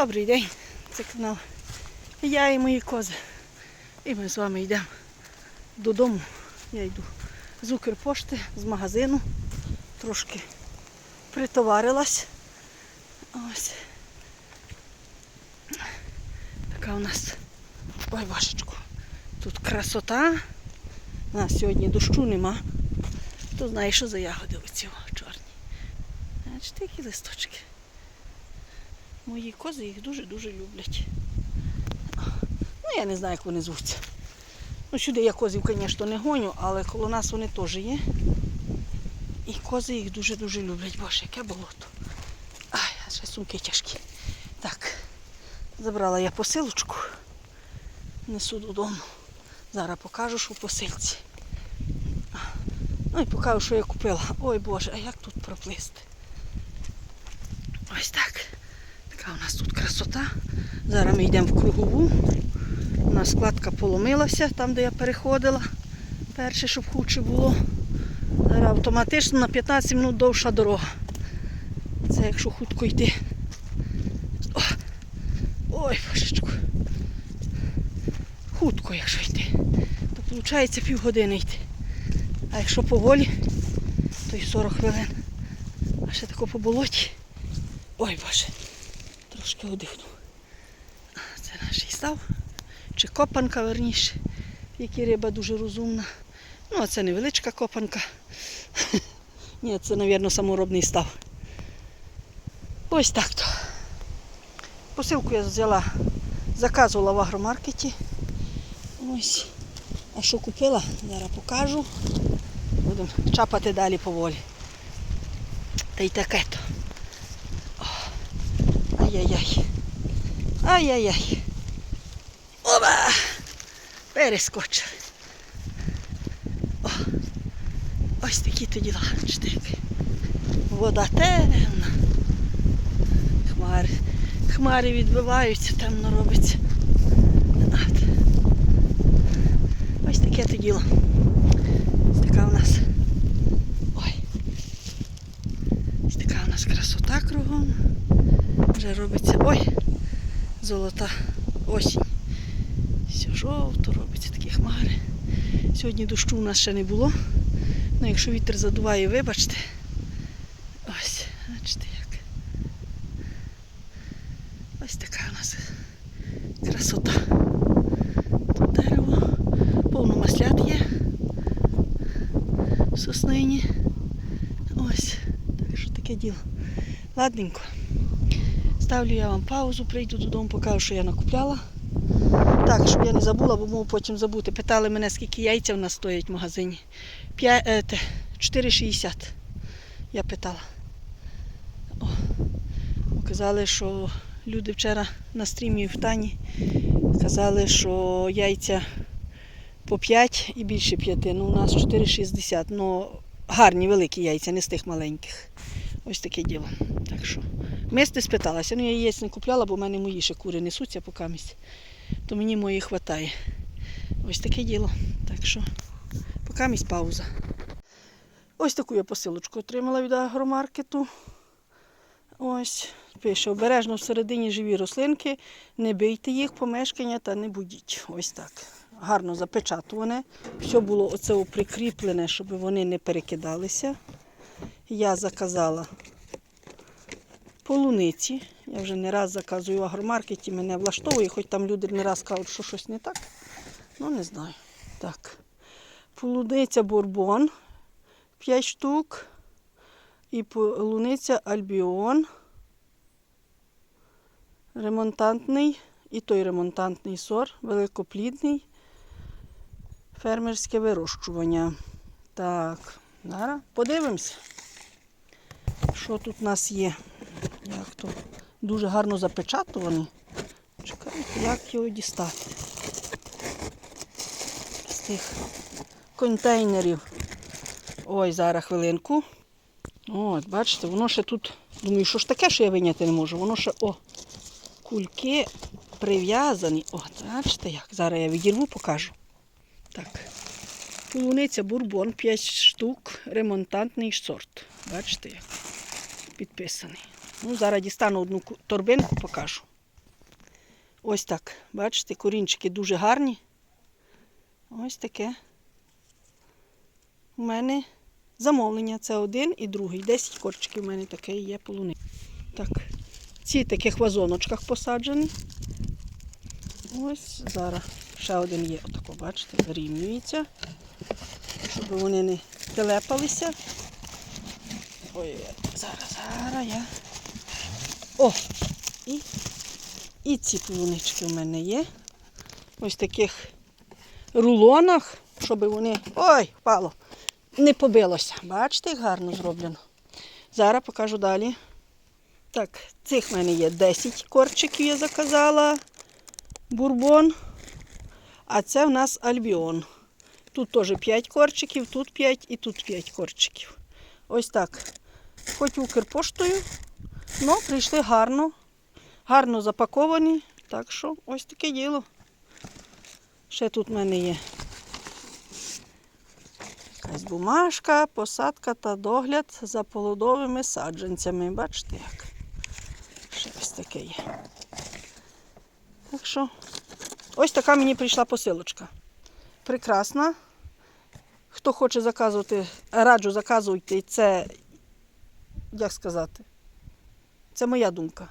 Добрий день, це канал. Я і мої кози. І ми з вами йдемо додому. Я йду з Укрпошти, з магазину. Трошки притоварилась. Ось. Така у нас. Ой, башечку. Тут красота. У нас сьогодні дощу нема. Хто знає, що за ягоди оці чорні. Бачите, які листочки. Мої кози їх дуже-дуже люблять. Ну, я не знаю, як вони звуться. Ну, сюди я козів, звісно, не гоню, але коло нас вони теж є. І кози їх дуже-дуже люблять. Боже, яке болото. Ай, а ще сумки тяжкі. Так, забрала я посилочку. Несу додому. Зараз покажу, що в посилці. Ну і покажу, що я купила. Ой Боже, а як тут проплисти? Ось так. Така у нас тут красота. Зараз ми йдемо в кругову. У нас складка поломилася там, де я переходила. Перше, щоб хуче було. Зараз автоматично на 15 минут довша дорога. Це якщо хутко йти. О! Ой, божечку. Хутко, якщо йти. То виходить півгодини йти. А якщо поволі, то й 40 хвилин. А ще тако по болоті. Ой Боже, трошки одихну. Це наш став. Чи копанка верніше, в якій риба дуже розумна. Ну, а це невеличка копанка. Ні, це, мабуть, саморобний став. Ось так то. Посилку я взяла, заказувала в агромаркеті. Ось. А що купила, зараз покажу. Будемо чапати далі поволі. Та й таке то. Ай-яй-яй. Ай-яй-яй. Оба! Перескочили. О, ось такі то діла. Вода темна. Хмари. Хмари відбиваються, темно робиться. От. Ось таке то діло. Ось така у нас. Ой. Ось така у нас красота кругом. Вже робиться. Ой! Золота осінь. Все жовто робиться такі хмари. Сьогодні дощу у нас ще не було. Ну, якщо вітер задуває, вибачте. Ось, бачите як. Ось така у нас красота. Тут дерево, повно маслят є в соснині. Ось, так що таке діло. Ладненько. Ставлю я вам паузу, прийду додому, покажу, що я накупляла. Так, щоб я не забула, бо можу потім забути. Питали мене, скільки яйця в нас стоять в магазині. П'я- е, те, 4,60. Я питала. О. Казали, що люди вчора на стрімі в Тані казали, що яйця по 5 і більше 5. Ну, у нас 4,60. Ну, гарні, великі яйця, не з тих маленьких. Ось таке діло. Так що. Мисти спиталася, ну я яєць не купляла, бо в мене мої ще кури несуться поки місць. То мені мої вистачає. Ось таке діло. Так що, поки місць пауза. Ось таку я посилочку отримала від агромаркету. Ось, пише, обережно всередині живі рослинки, не бийте їх, помешкання та не будіть. Ось так. Гарно запечатуване. Все було оце прикріплене, щоб вони не перекидалися. Я заказала полуниці. Я вже не раз заказую в агромаркеті, мене влаштовує, хоч там люди не раз кажуть, що щось не так. Ну, не знаю. Так. Полуниця бурбон 5 штук. І полуниця альбіон. Ремонтантний. І той ремонтантний сор, великоплідний. Фермерське вирощування. Так, зараз подивимося, що тут у нас є. Як то дуже гарно запечатуваний. Чекайте, як його дістати. З тих контейнерів. Ой, зараз хвилинку. От, бачите, воно ще тут. Думаю, що ж таке, що я виняти не можу. Воно ще, о, кульки прив'язані. От, бачите як. Зараз я відірву, покажу. Так. Полуниця бурбон 5 штук, ремонтантний сорт. Бачите як? Підписаний. Ну, зараз дістану одну торбинку, покажу. Ось так. Бачите, корінчики дуже гарні. Ось таке. У мене замовлення. Це один і другий. Десять корчиків у мене таке є полуни. Так. Ці таких вазоночках посаджені. Ось зараз ще один є. Отако, бачите, вирівнюється. Щоб вони не телепалися. Ой, зараз, зараз я. О! І, і ці полунички в мене є. Ось таких рулонах, щоб вони. Ой, впало! Не побилося. Бачите, як гарно зроблено. Зараз покажу далі. Так, цих в мене є 10 корчиків, я заказала. Бурбон. А це в нас альбіон. Тут теж 5 корчиків, тут 5 і тут 5 корчиків. Ось так. Хоч Укрпоштою, але прийшли гарно, гарно запаковані. Так що ось таке діло. Ще тут в мене є якась бумажка, посадка та догляд за плодовими саджанцями. Бачите як? Ще ось таке є. Так що, ось така мені прийшла посилочка. Прекрасна. Хто хоче заказувати, раджу заказуйте. Це, як сказати, це моя думка.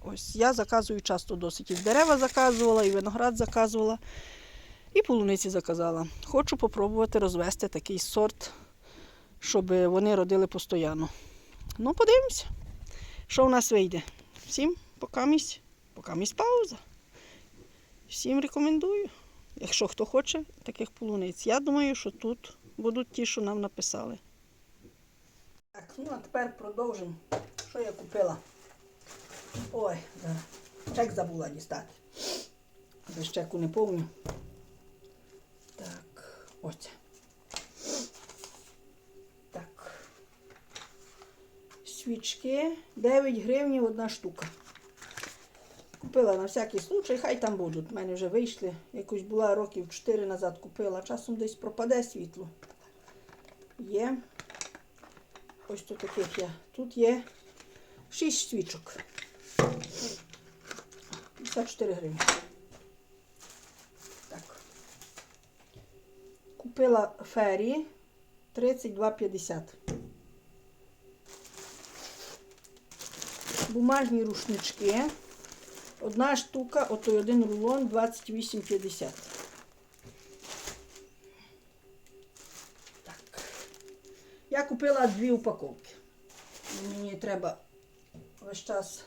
Ось я заказую часто досить. І дерева заказувала, і виноград заказувала, і полуниці заказала. Хочу попробувати розвести такий сорт, щоб вони родили постійно. Ну, подивимося, що в нас вийде. Всім покамість, покамість пауза. Всім рекомендую. Якщо хто хоче таких полуниць. Я думаю, що тут будуть ті, що нам написали. Так, ну а тепер продовжимо. Що я купила? Ой. Чек забула дістати. Без чеку не повню. Так, ось. Так. Свічки 9 гривень одна штука. Купила на всякий случай, хай там будуть. У мене вже вийшли. Якось була років 4 назад купила. Часом десь пропаде світло. Є. Ось тут таких я. Тут є 6 свічок. 54 гривні. Так. Купила фері 32,50. Бумажні рушнички. Одна штука, отой один рулон 28,50. Так. Я купила дві упаковки. Мені треба весь час,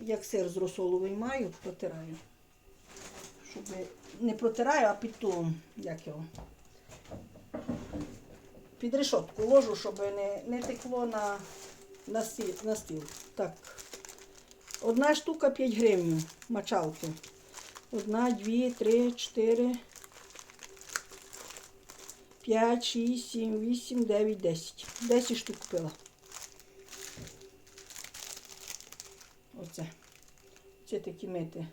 як сир з розсолу виймаю, протираю. Щоб не протираю, а під ту, як його. Під решетку ложу, щоб не, не текло на, на, стіл, на стіл. Так. Одна штука 5 гривень мочалки. Одна, дві, три, чотири, п'ять, шість, сім, вісім, дев'ять, десять. Десять штук купила. Оце. Це такі мити.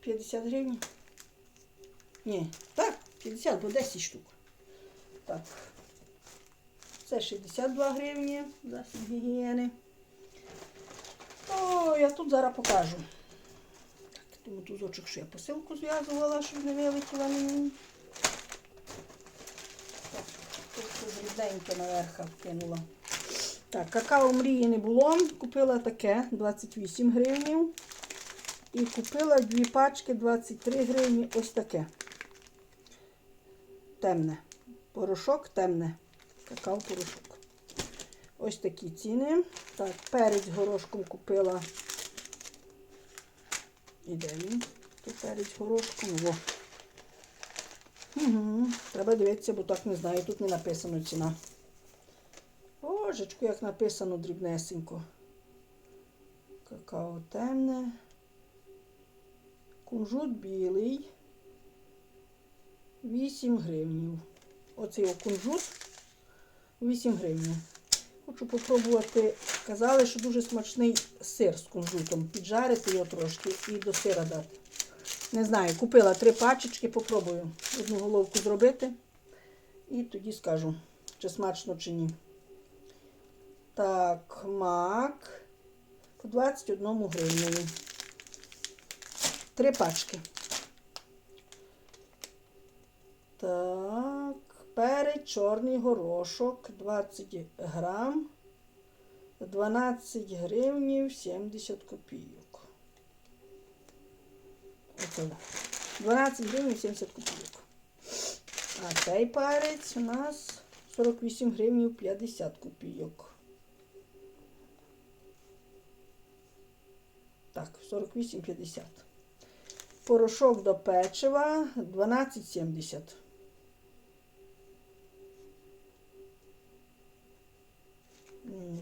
50 гривень. Ні, так, 50, бо 10 штук. Так. Це 62 гривні засіб гігієни. О, я тут зараз покажу. Так, тому тузочок, що я посилку зв'язувала, щоб не вилетіла мені. Так, тут рідненьке наверх вкинула. Так, какао мрії не було. Купила таке 28 гривень. І купила дві пачки 23 гривні. Ось таке. Темне. Порошок темне. Какао-порошок. Ось такі ціни. Так, перець горошком купила. І де він? Тут перець горошком. Во. Угу. Треба дивитися, бо так не знаю. Тут не написано ціна. Божечку, як написано дрібнесенько. Какао темне. Кунжут білий. 8 гривнів. Оцей кунжут 8 гривень. Хочу попробувати. Казали, що дуже смачний сир з кунжутом. Піджарити його трошки і до сира дати. Не знаю, купила три пачечки, попробую одну головку зробити. І тоді скажу, чи смачно, чи ні. Так, мак по 21 гривнею. Три пачки. Так, перець, чорний горошок 20 грам, 12 гривнів 70 копійок. Оце. 12 гривень 70 копійок. А цей перець у нас 48 гривнів 50 копійок. Так, 48,50. Порошок до печива 12,70.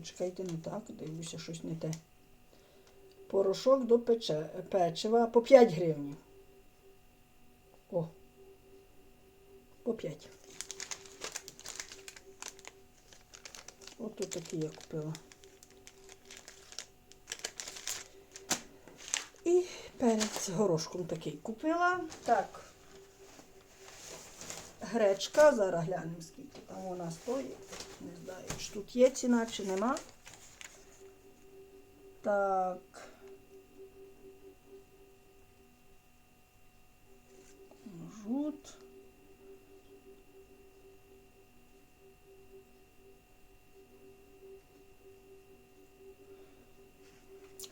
Чекайте, не так, дивлюся, щось не те. Порошок до пече, печива по 5 гривень. О. По 5. От тут такий я купила. І перець горошком такий купила. Так. Гречка, зараз глянемо, скільки там вона стоїть. Не знаю, чи тут є ціна, чи нема. Так.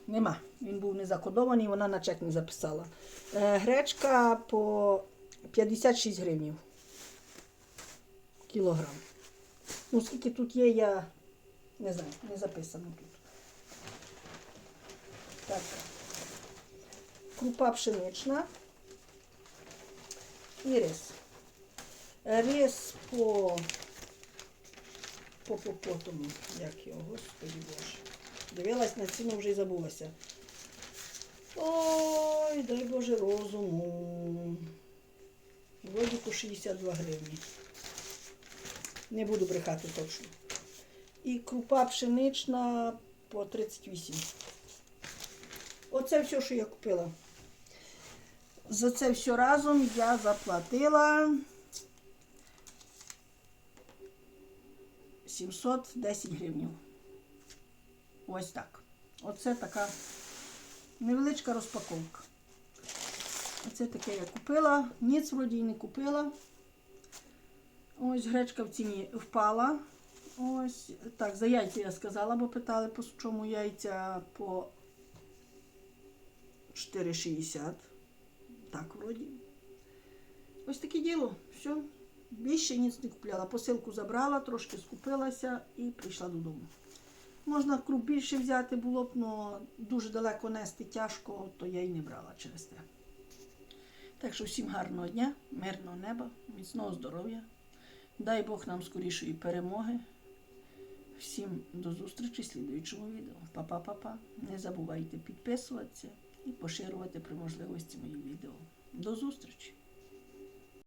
Нема. Він був не закодований, вона на чек не записала. Е, гречка по 56 гривнів. Кілограм. Ну, скільки тут є, я не знаю, не записано тут. Так. Крупа пшенична. І рис. Рис по по, по, як його, господи Боже. Дивилась на ціну, вже й забулася. Ой, дай Боже розуму. Вроді 62 гривні. Не буду брехати точно. І крупа пшенична по 38. Оце все, що я купила. За це все разом я заплатила 710 гривень. Ось так. Оце така невеличка розпаковка. Оце таке я купила. Ніц вроді не купила. Ось гречка в ціні впала. Ось так, за яйця я сказала, бо питали, по чому яйця по 4,60. Так, вроді. Ось таке діло. Все. Більше ніц не купляла. Посилку забрала, трошки скупилася і прийшла додому. Можна круп більше взяти було б, але дуже далеко нести тяжко, то я й не брала через те. Так що всім гарного дня, мирного неба, міцного здоров'я. Дай Бог нам скорішої перемоги. Всім до зустрічі в слідуючому відео. Па-па-па-па. Не забувайте підписуватися і поширювати при можливості мої відео. До зустрічі!